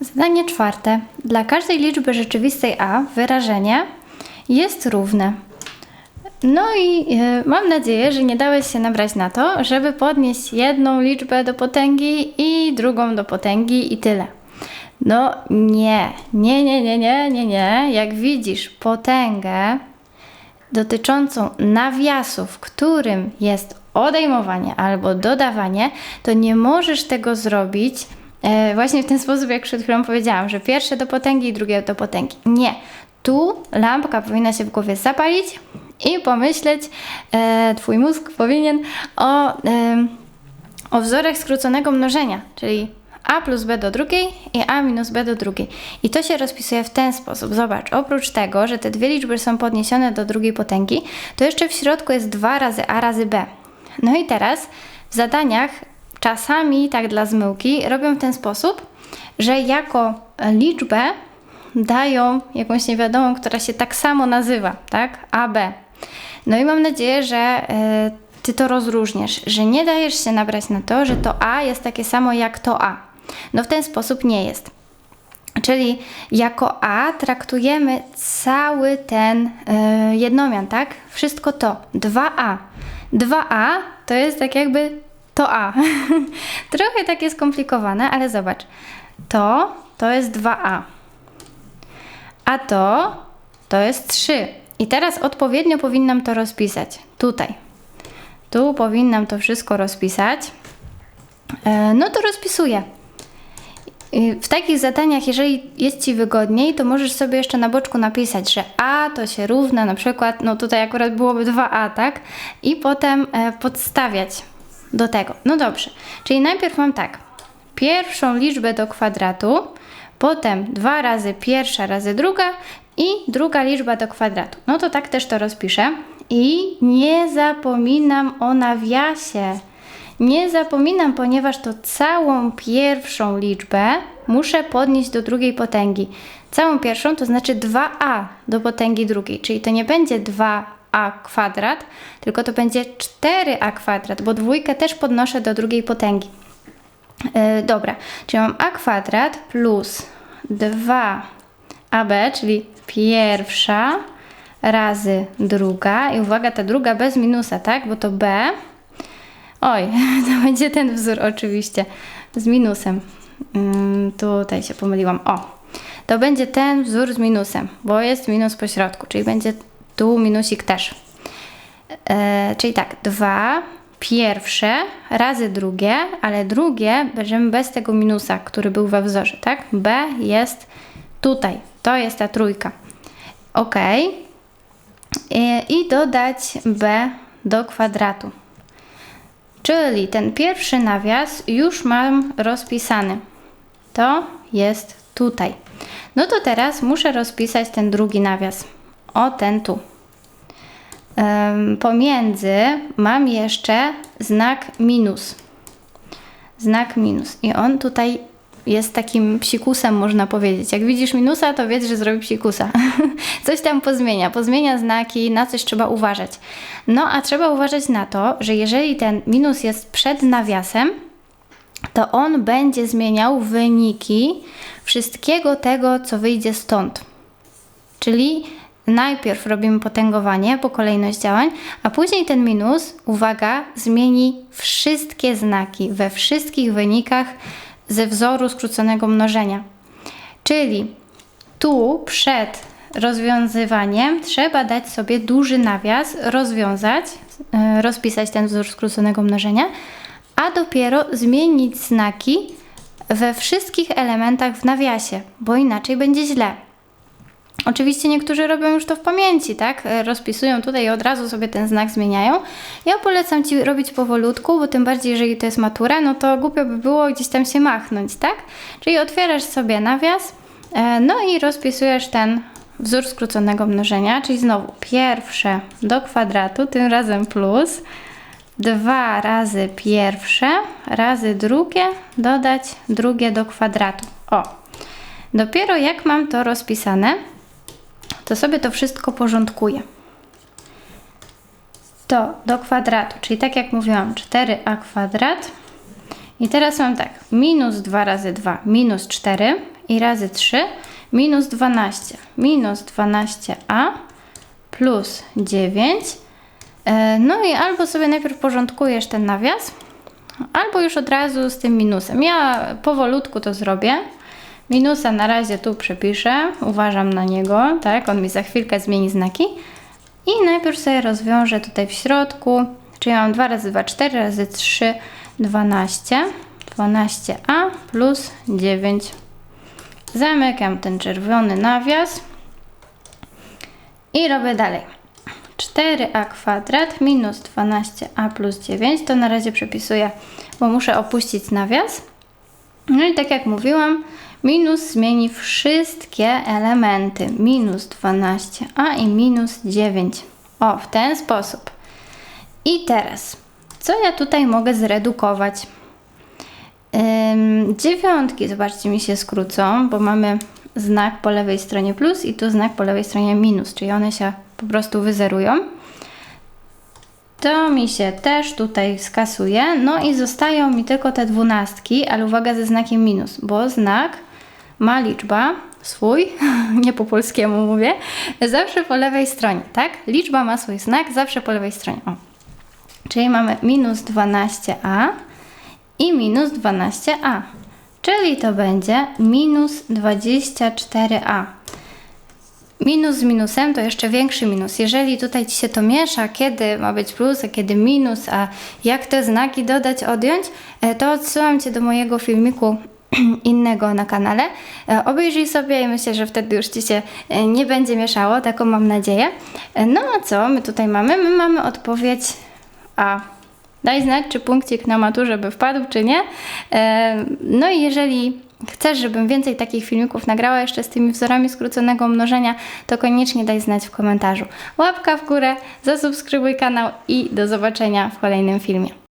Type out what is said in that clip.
Zadanie czwarte. Dla każdej liczby rzeczywistej a wyrażenie jest równe. No i e, mam nadzieję, że nie dałeś się nabrać na to, żeby podnieść jedną liczbę do potęgi i drugą do potęgi i tyle. No nie, nie, nie, nie, nie, nie, nie. Jak widzisz potęgę dotyczącą nawiasu, w którym jest odejmowanie albo dodawanie, to nie możesz tego zrobić właśnie w ten sposób, jak przed chwilą powiedziałam, że pierwsze do potęgi i drugie do potęgi. Nie. Tu lampka powinna się w głowie zapalić i pomyśleć, e, Twój mózg powinien o, e, o wzorach skróconego mnożenia, czyli a plus b do drugiej i a minus b do drugiej. I to się rozpisuje w ten sposób. Zobacz, oprócz tego, że te dwie liczby są podniesione do drugiej potęgi, to jeszcze w środku jest 2 razy a razy b. No i teraz w zadaniach czasami, tak dla zmyłki, robią w ten sposób, że jako liczbę dają jakąś niewiadomą, która się tak samo nazywa, tak? AB. No i mam nadzieję, że y, ty to rozróżniesz, że nie dajesz się nabrać na to, że to A jest takie samo jak to A. No w ten sposób nie jest. Czyli jako A traktujemy cały ten y, jednomian, tak? Wszystko to. 2A. 2A to jest tak jakby to A. Trochę takie skomplikowane, ale zobacz. To to jest 2A. A to to jest 3. I teraz odpowiednio powinnam to rozpisać. Tutaj. Tu powinnam to wszystko rozpisać. E, no to rozpisuję. W takich zadaniach, jeżeli jest Ci wygodniej, to możesz sobie jeszcze na boczku napisać, że A to się równa na przykład, no tutaj akurat byłoby 2A, tak? I potem e, podstawiać do tego. No dobrze, czyli najpierw mam tak, pierwszą liczbę do kwadratu, potem 2 razy pierwsza razy druga i druga liczba do kwadratu. No to tak też to rozpiszę. I nie zapominam o nawiasie. Nie zapominam, ponieważ to całą pierwszą liczbę muszę podnieść do drugiej potęgi. Całą pierwszą to znaczy 2a do potęgi drugiej, czyli to nie będzie 2a kwadrat, tylko to będzie 4a kwadrat, bo dwójkę też podnoszę do drugiej potęgi. Yy, dobra, czyli mam a kwadrat plus 2ab, czyli pierwsza razy druga i uwaga, ta druga bez minusa, tak? Bo to b Oj, to będzie ten wzór oczywiście z minusem. Mm, tutaj się pomyliłam. O, to będzie ten wzór z minusem, bo jest minus po środku, czyli będzie tu minusik też. E, czyli tak, dwa pierwsze razy drugie, ale drugie bierzemy bez tego minusa, który był we wzorze, tak? B jest tutaj, to jest ta trójka. Ok. I, i dodać B do kwadratu. Czyli ten pierwszy nawias już mam rozpisany. To jest tutaj. No to teraz muszę rozpisać ten drugi nawias. O ten tu. Pomiędzy mam jeszcze znak minus. Znak minus. I on tutaj jest takim psikusem, można powiedzieć. Jak widzisz minusa, to wiedz, że zrobi psikusa. coś tam pozmienia, pozmienia znaki, na coś trzeba uważać. No a trzeba uważać na to, że jeżeli ten minus jest przed nawiasem, to on będzie zmieniał wyniki wszystkiego tego, co wyjdzie stąd. Czyli najpierw robimy potęgowanie po kolejność działań, a później ten minus, uwaga, zmieni wszystkie znaki we wszystkich wynikach ze wzoru skróconego mnożenia. Czyli tu przed rozwiązywaniem trzeba dać sobie duży nawias, rozwiązać, e, rozpisać ten wzór skróconego mnożenia, a dopiero zmienić znaki we wszystkich elementach w nawiasie, bo inaczej będzie źle. Oczywiście niektórzy robią już to w pamięci, tak? E, rozpisują tutaj i od razu sobie ten znak zmieniają. Ja polecam Ci robić powolutku, bo tym bardziej, jeżeli to jest matura, no to głupio by było gdzieś tam się machnąć, tak? Czyli otwierasz sobie nawias, e, no i rozpisujesz ten wzór skróconego mnożenia, czyli znowu pierwsze do kwadratu, tym razem plus, dwa razy pierwsze razy drugie, dodać drugie do kwadratu. O, dopiero jak mam to rozpisane, to sobie to wszystko porządkuję. To do kwadratu, czyli tak jak mówiłam, 4a kwadrat. I teraz mam tak, minus 2 razy 2, minus 4. i razy 3 minus 12. Minus 12a plus 9. E, No i albo sobie najpierw porządkujesz ten nawias, albo już od razu z tym minusem. Ja powolutku to zrobię. Minusa na razie tu przepiszę, uważam na niego, tak? On mi za chwilkę zmieni znaki. I najpierw sobie rozwiążę tutaj w środku, czyli mam 2 razy 2, 4 razy 3, 12. 12a plus 9. Zamykam ten czerwony nawias i robię dalej. 4a kwadrat minus 12a plus 9 to na razie przepisuję, bo muszę opuścić nawias. No i tak jak mówiłam, minus zmieni wszystkie elementy. Minus 12a i minus 9. O, w ten sposób. I teraz, co ja tutaj mogę zredukować? Ym, dziewiątki, zobaczcie, mi się skrócą, bo mamy znak po lewej stronie plus i tu znak po lewej stronie minus, czyli one się po prostu wyzerują. To mi się też tutaj skasuje. No i zostają mi tylko te dwunastki, ale uwaga ze znakiem minus, bo znak ma liczba swój, nie po polskiemu mówię, zawsze po lewej stronie, tak? Liczba ma swój znak zawsze po lewej stronie. O. Czyli mamy minus 12a i minus 12a, czyli to będzie minus 24a. Minus z minusem to jeszcze większy minus. Jeżeli tutaj Ci się to miesza, kiedy ma być plus, a kiedy minus, a jak te znaki dodać, odjąć, e, to odsyłam Cię do mojego filmiku innego na kanale. E, Obejrzyj sobie i myślę, że wtedy już Ci się e, nie będzie mieszało, taką mam nadzieję. No a co my tutaj mamy? My mamy odpowiedź A. Daj znać, czy punkcik na maturze by wpadł, czy nie. No i jeżeli chcesz, żebym więcej takich filmików nagrała jeszcze z tymi wzorami skróconego mnożenia, to koniecznie daj znać w komentarzu. Łapka w górę, zasubskrybuj kanał i do zobaczenia w kolejnym filmie.